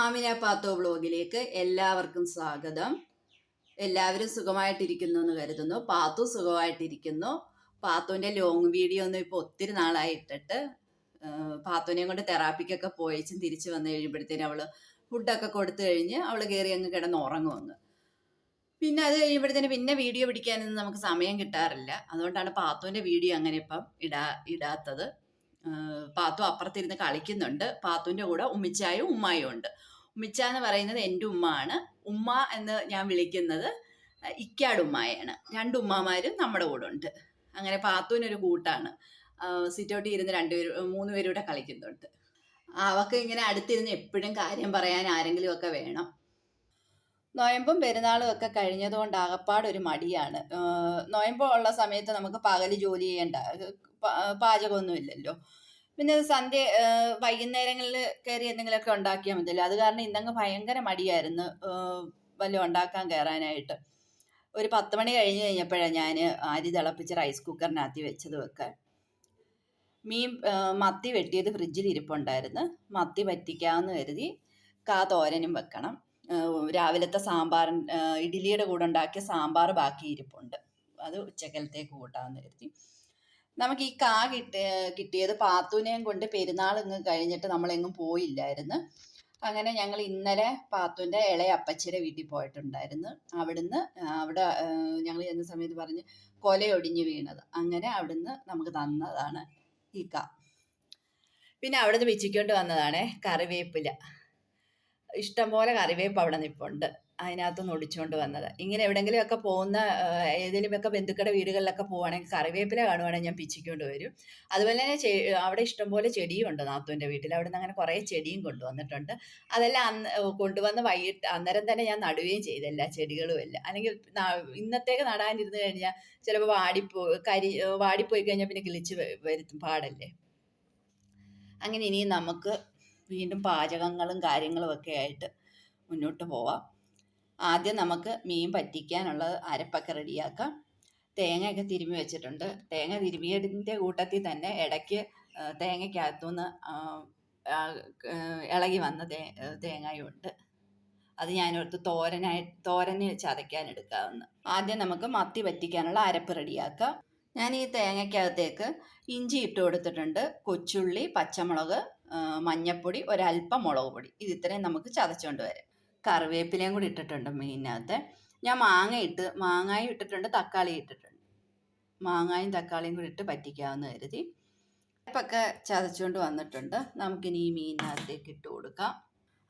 ആമിന പാത്തോ ബ്ലോഗിലേക്ക് എല്ലാവർക്കും സ്വാഗതം. എല്ലാവരും സുഖമായിട്ടിരിക്കുന്നു എന്ന് കരുതുന്നു. പാത്തു സുഖമായിട്ടിരിക്കുന്നു. പാത്തുവിന്റെ ലോങ് വീഡിയോ ഒന്നും ഇപ്പോൾ ഒത്തിരി നാളായിട്ടിട്ട് പാത്തുവിനെയും കൊണ്ട് തെറാപ്പിക്കൊക്കെ പോയച്ചും തിരിച്ച് വന്നു കഴിയുമ്പോഴത്തേനും അവൾ ഫുഡൊക്കെ കൊടുത്തു കഴിഞ്ഞ് അവൾ കയറി അങ്ങ് കിടന്ന് ഉറങ്ങും അങ്ങ്. പിന്നെ അത് കഴിയുമ്പോഴത്തേന് പിന്നെ വീഡിയോ പിടിക്കാനൊന്നും നമുക്ക് സമയം കിട്ടാറില്ല. അതുകൊണ്ടാണ് പാത്തുവിന്റെ വീഡിയോ അങ്ങനെ ഇപ്പം ഇടാ ഇടാത്തത്. പാത്തു അപ്പുറത്തിരുന്ന് കളിക്കുന്നുണ്ട്. പാത്തുവിന്റെ കൂടെ ഉമ്മിച്ചായും ഉമ്മായും ഉണ്ട്. ഉമ്മിച്ച എന്ന് പറയുന്നത് എന്റെ ഉമ്മ ആണ് ഉമ്മ എന്ന് ഞാൻ വിളിക്കുന്നത് ഇക്കാട് ഉമ്മായാണ്. രണ്ട് ഉമ്മമാരും നമ്മുടെ കൂടെ ഉണ്ട്. അങ്ങനെ പാത്തുവിനൊരു കൂട്ടാണ്. സിറ്റൗട്ടിൽ ഇരുന്ന് രണ്ടുപേരും മൂന്ന് പേരൂടെ കളിക്കുന്നുണ്ട്. അവക്ക് ഇങ്ങനെ അടുത്തിരുന്ന് എപ്പോഴും കാര്യം പറയാൻ ആരെങ്കിലും ഒക്കെ വേണം. നോയമ്പും പെരുന്നാളും ഒക്കെ കഴിഞ്ഞതുകൊണ്ട് ആകപ്പാട് ഒരു മടിയാണ്. നോയമ്പുള്ള സമയത്ത് നമുക്ക് പകൽ ജോലി ചെയ്യേണ്ട പാചകമൊന്നുമില്ലല്ലോ. പിന്നെ സന്ധ്യ വൈകുന്നേരങ്ങളിൽ കയറി എന്തെങ്കിലുമൊക്കെ ഉണ്ടാക്കിയാൽ മതിയല്ലോ. അത് കാരണം ഇന്നങ്ങ് ഭയങ്കര മടിയായിരുന്നു വല്ലതും ഉണ്ടാക്കാൻ കയറാനായിട്ട്. ഒരു പത്ത് മണി കഴിഞ്ഞ് കഴിഞ്ഞപ്പോഴാണ് ഞാൻ അരി തിളപ്പിച്ച് റൈസ് കുക്കറിനകത്ത് വെച്ചത് വെക്കാൻ. മീൻ മത്തി വെട്ടിയത് ഫ്രിഡ്ജിൽ ഇരിപ്പുണ്ടായിരുന്നു. മത്തി പറ്റിക്കാമെന്ന് കരുതി കാ തോരനും വെക്കണം. രാവിലത്തെ സാമ്പാർ ഇഡ്ഡലിയുടെ കൂടെ ഉണ്ടാക്കിയ സാമ്പാർ ബാക്കി ഇരിപ്പുണ്ട്. അത് ഉച്ചക്കലത്തേക്ക് കൂട്ടാമെന്ന് കരുതി. നമുക്ക് ഈ കാ കിട്ടി കിട്ടിയത് പാത്തുവിനെയും കൊണ്ട് പെരുന്നാൾ ഇങ്ങ് കഴിഞ്ഞിട്ട് നമ്മളെങ്ങും പോയില്ലായിരുന്നു. അങ്ങനെ ഞങ്ങൾ ഇന്നലെ പാത്തുവിന്റെ ഇളയ അപ്പച്ചിയുടെ വീട്ടിൽ പോയിട്ടുണ്ടായിരുന്നു. അവിടുന്ന് അവിടെ ഞങ്ങൾ ചെന്ന സമയത്ത് പറഞ്ഞ് കൊലയൊടിഞ്ഞ് വീണത്. അങ്ങനെ അവിടുന്ന് നമുക്ക് തന്നതാണ് ഈ കാ. പിന്നെ അവിടുന്ന് വിച്ചിക്കൊണ്ട് വന്നതാണ് കറിവേപ്പില. ഇഷ്ടംപോലെ കറിവേപ്പ് അവിടെ നിൽപ്പുണ്ട് അതിനകത്തുനിന്ന് ഒടിച്ചുകൊണ്ട് വന്നത്. ഇങ്ങനെ എവിടെയെങ്കിലുമൊക്കെ പോകുന്ന ഏതെങ്കിലുമൊക്കെ ബന്ധുക്കളുടെ വീടുകളിലൊക്കെ പോവുകയാണെങ്കിൽ കറിവേപ്പില കാണുവാണെങ്കിൽ ഞാൻ പിച്ചിക്കൊണ്ട് വരും. അതുപോലെ തന്നെ അവിടെ ഇഷ്ടംപോലെ ചെടിയും ഉണ്ട് നാത്തുവിന്റെ വീട്ടിൽ. അവിടെ നിന്ന് അങ്ങനെ കുറേ ചെടിയും കൊണ്ടുവന്നിട്ടുണ്ട്. അതെല്ലാം അന്ന് കൊണ്ടുവന്ന് വൈകിട്ട് അന്നേരം തന്നെ ഞാൻ നടുകയും ചെയ്തില്ല ചെടികളും എല്ലാം. അല്ലെങ്കിൽ ഇന്നത്തേക്ക് നടാനിരുന്ന് കഴിഞ്ഞാൽ ചിലപ്പോൾ വാടിപ്പോ കരി വാടിപ്പോയി കഴിഞ്ഞാൽ പിന്നെ കിളിച്ച് വരുത്തും പാടല്ലേ. അങ്ങനെ ഇനിയും നമുക്ക് വീണ്ടും പാചകങ്ങളും കാര്യങ്ങളും ഒക്കെ ആയിട്ട് മുന്നോട്ട് പോവാം. ആദ്യം നമുക്ക് മീൻ പറ്റിക്കാനുള്ളത് അരപ്പൊക്കെ റെഡിയാക്കാം. തേങ്ങയൊക്കെ തിരുമ്മി വെച്ചിട്ടുണ്ട്. തേങ്ങ തിരുമിയതിന്റെ കൂട്ടത്തിൽ തന്നെ ഇടയ്ക്ക് തേങ്ങയ്ക്കകത്തുനിന്ന് ഇളകി വന്ന തേ തേങ്ങയുണ്ട് അത് ഞാനോർത്ത് തോരനായി തോരന് ചതയ്ക്കാൻ എടുക്കാവുന്ന ആദ്യം നമുക്ക് മത്തി പറ്റിക്കാനുള്ള അരപ്പ് റെഡിയാക്കാം. ഞാൻ ഈ തേങ്ങയ്ക്കകത്തേക്ക് ഇഞ്ചി ഇട്ട് കൊടുത്തിട്ടുണ്ട്. കൊച്ചുള്ളി പച്ചമുളക് മഞ്ഞപ്പൊടി ഒരല്പം മുളക് പൊടി. ഇത് ഇത്രയും നമുക്ക് ചതച്ചുകൊണ്ട് വരാം. കറിവേപ്പിലയും കൂടി ഇട്ടിട്ടുണ്ട് മീനിനകത്ത് ഞാൻ മാങ്ങ ഇട്ട് മാങ്ങായും ഇട്ടിട്ടുണ്ട് തക്കാളി ഇട്ടിട്ടുണ്ട്. മാങ്ങായും തക്കാളിയും കൂടി ഇട്ട് പറ്റിക്കാവുന്ന കരുതി. അരപ്പൊക്കെ ചതച്ചുകൊണ്ട് വന്നിട്ടുണ്ട്. നമുക്കിനി ഈ മീനിനകത്തേക്ക് ഇട്ട് കൊടുക്കാം.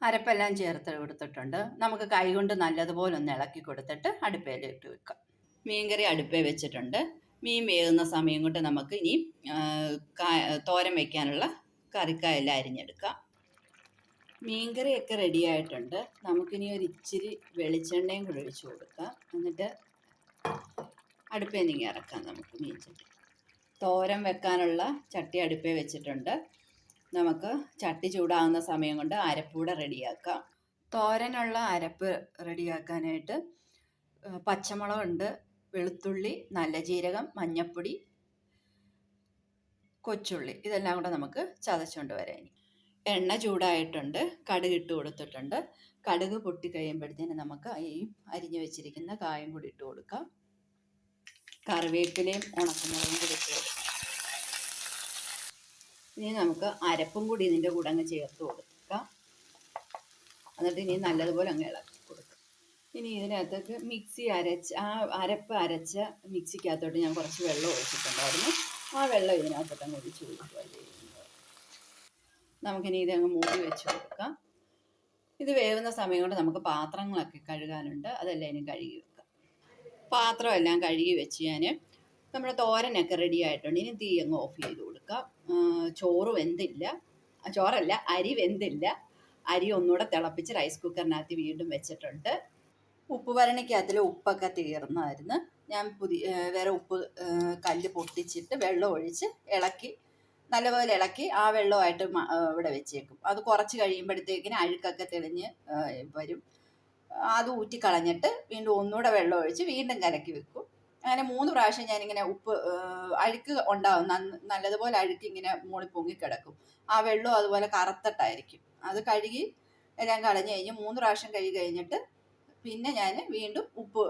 അരപ്പെല്ലാം ചേർത്ത് കൊടുത്തിട്ടുണ്ട്. നമുക്ക് കൈകൊണ്ട് നല്ലതുപോലെ ഒന്ന് ഇളക്കി കൊടുത്തിട്ട് അടുപ്പയിൽ ഇട്ട് വെക്കാം. മീൻകറി അടുപ്പേ വെച്ചിട്ടുണ്ട്. മീൻ വേകുന്ന സമയം കൊണ്ട് നമുക്ക് ഇനി തോരൻ വയ്ക്കാനുള്ള കറിക്കായെല്ലാം അരിഞ്ഞെടുക്കാം. മീൻകറിയൊക്കെ റെഡി ആയിട്ടുണ്ട്. നമുക്കിനി ഒരു ഇച്ചിരി വെളിച്ചെണ്ണയും കൂടി ഒഴിച്ചു കൊടുക്കാം. എന്നിട്ട് അടുപ്പേ ഇറക്കാം നമുക്ക് മീൻ ചട്ടി. തോരൻ വെക്കാനുള്ള ചട്ടി അടുപ്പേ വെച്ചിട്ടുണ്ട്. നമുക്ക് ചട്ടി ചൂടാകുന്ന സമയം കൊണ്ട് അരപ്പൂടെ റെഡിയാക്കാം തോരനുള്ള അരപ്പ് റെഡിയാക്കാനായിട്ട് പച്ചമുളകുണ്ട് വെളുത്തുള്ളി നല്ല ജീരകം മഞ്ഞപ്പൊടി കൊച്ചുള്ളി ഇതെല്ലാം കൂടെ നമുക്ക് ചതച്ചുകൊണ്ട് വരാം എണ്ണ ചൂടായിട്ടുണ്ട് കടുക് ഇട്ട് കൊടുത്തിട്ടുണ്ട്. കടുക് പൊട്ടി കഴിയുമ്പോഴത്തേന് നമുക്ക് ഈ അരിഞ്ഞു വെച്ചിരിക്കുന്ന കായം കൂടി ഇട്ട് കൊടുക്കാം. കറിവേപ്പിലയും ഉണക്കമുളകും കൂടി ഇട്ട് കൊടുക്കാം. ഇനി നമുക്ക് അരപ്പും കൂടി ഇതിന്റെ കൂടെ അങ്ങ് ചേർത്ത് കൊടുക്കാം. എന്നിട്ട് ഇനി നല്ലതുപോലെ അങ്ങ് ഇളക്കി കൊടുക്കാം. ഇനി ഇതിനകത്തേക്ക് മിക്സി അരച്ച് ആ അരപ്പ് അരച്ച മിക്സിക്കകത്തോട്ട് ഞാൻ കുറച്ച് വെള്ളം ഒഴിച്ചിട്ടുണ്ടായിരുന്നു. ആ വെള്ളം ഇതിനകത്തോട്ട് അങ്ങ് ഒഴിച്ച് കൊടുക്കുക. നമുക്കിനി അങ്ങ് മൂടി വെച്ച് കൊടുക്കാം. ഇത് വേവുന്ന സമയം കൊണ്ട് നമുക്ക് പാത്രങ്ങളൊക്കെ കഴുകാനുണ്ട്. അതെല്ലാം ഇനി കഴുകി വെക്കാം. പാത്രമെല്ലാം കഴുകി വെച്ച് ഞാൻ നമ്മുടെ തോരനൊക്കെ റെഡി ആയിട്ടുണ്ട്. ഇനി തീ അങ്ങ് ഓഫ് ചെയ്ത് കൊടുക്കാം. ചോറ് വെന്തില്ല. ചോറല്ല അരി വെന്തില്ല. അരി ഒന്നുകൂടെ തിളപ്പിച്ച് റൈസ് കുക്കറിനകത്ത് വീണ്ടും വെച്ചിട്ടുണ്ട്. ഉപ്പ് ഭരണിക്കകത്തിൽ ഉപ്പൊക്കെ തീർന്നായിരുന്നു. ഞാൻ പുതിയ വേറെ ഉപ്പ് കല്ല് പൊട്ടിച്ചിട്ട് വെള്ളം ഒഴിച്ച് ഇളക്കി നല്ലപോലെ ഇളക്കി ആ വെള്ളമായിട്ട് ഇവിടെ വെച്ചേക്കും. അത് കുറച്ച് കഴിയുമ്പോഴത്തേക്കിന് അഴുക്കൊക്കെ തെളിഞ്ഞ് വരും. അത് ഊറ്റി കളഞ്ഞിട്ട് വീണ്ടും ഒന്നുകൂടെ വെള്ളം ഒഴിച്ച് വീണ്ടും കലക്കി വെക്കും. അങ്ങനെ മൂന്ന് പ്രാവശ്യം ഞാനിങ്ങനെ ഉപ്പ് അഴുക്ക് ഉണ്ടാവും. നല്ലതുപോലെ അഴുക്ക് ഇങ്ങനെ മൂളി പൊങ്ങിക്കിടക്കും ആ വെള്ളം അതുപോലെ കറുത്തിട്ടായിരിക്കും. അത് കഴുകി എല്ലാം കളഞ്ഞു കഴിഞ്ഞ് മൂന്ന് പ്രാവശ്യം കഴുകി കഴിഞ്ഞിട്ട് പിന്നെ ഞാൻ വീണ്ടും ഉപ്പ്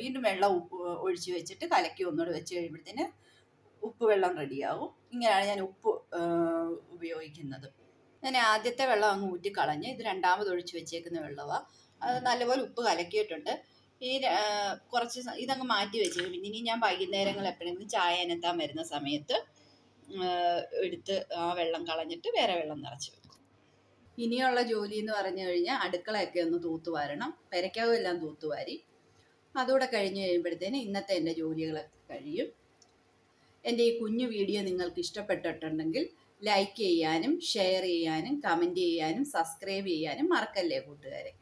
വീണ്ടും വെള്ളം ഉപ്പ് ഒഴിച്ച് വെച്ചിട്ട് കലക്കി ഒന്നുകൂടെ വെച്ച് കഴിയുമ്പോഴത്തേന് ഉപ്പ് വെള്ളം റെഡിയാവും ഇങ്ങനെയാണ് ഞാൻ ഉപ്പ് ഉപയോഗിക്കുന്നത്. ഞാൻ ആദ്യത്തെ വെള്ളം അങ്ങ് ഊറ്റി കളഞ്ഞ് ഇത് രണ്ടാമത് ഒഴിച്ച് വെച്ചേക്കുന്ന വെള്ളമാണ് അത് നല്ലപോലെ ഉപ്പ് കലക്കിയിട്ടുണ്ട്. ഈ കുറച്ച് ഇതങ്ങ് മാറ്റി വെച്ചേക്കും. പിന്നെ ഇനി ഞാൻ വൈകുന്നേരങ്ങൾ എപ്പോഴെങ്കിലും ചായ അനത്താൻ വരുന്ന സമയത്ത് എടുത്ത് ആ വെള്ളം കളഞ്ഞിട്ട് വേറെ വെള്ളം നിറച്ച് വെക്കും. ഇനിയുള്ള ജോലി എന്ന് പറഞ്ഞു കഴിഞ്ഞാൽ അടുക്കളയൊക്കെ ഒന്ന് തൂത്തുവാരണം പെരയ്ക്കകം എല്ലാം തൂത്തുവാരി അതുകൂടെ കഴിഞ്ഞ് കഴിയുമ്പോഴത്തേന് ഇന്നത്തെ എന്റെ ജോലികൾ കഴിയും. എന്റെ ഈ കുഞ്ഞു വീഡിയോ നിങ്ങൾക്ക് ഇഷ്ടപ്പെട്ടിട്ടുണ്ടെങ്കിൽ ലൈക്ക് ചെയ്യാനും ഷെയർ ചെയ്യാനും കമന്റ് ചെയ്യാനും സബ്സ്ക്രൈബ് ചെയ്യാനും മറക്കല്ലേ കൂട്ടുകാരെ?